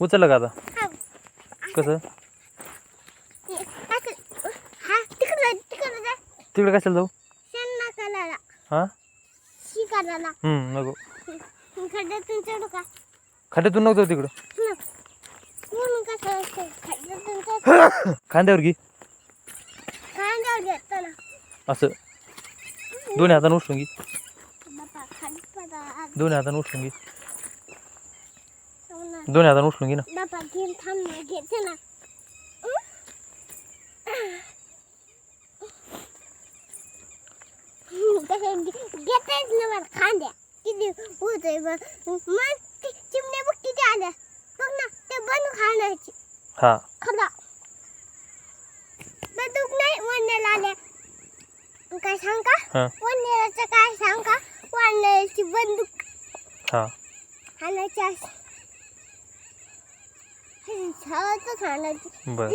उचललं का आता. कसं. हा तिकडं तिकडं तिकडे कशाला जाऊ? हा? हम्म नको. खड्ड्यातून नको जाऊ तिकडं. हं. खड्ड्यातून चढ. खांद्यावर घे. असं. दोन्ही हातानं उचलून घे. दोन्ही हातानं उचलून घे. दोन्ही हातानं उचलून घे ना. बापा घेऊन थांब ना घेते ना. कसं घेतेच ना बरं खांद्या. किती होतंय बरं मग ती चिमण्या बघ किती आल्या. बघ ना ते बंद खाण्याची. हा. खरा बंदूक नाही वडण्याला आल्या. काय सांग का? हा. काय सांग का? वडण्याची बंदूक. हा. बरं.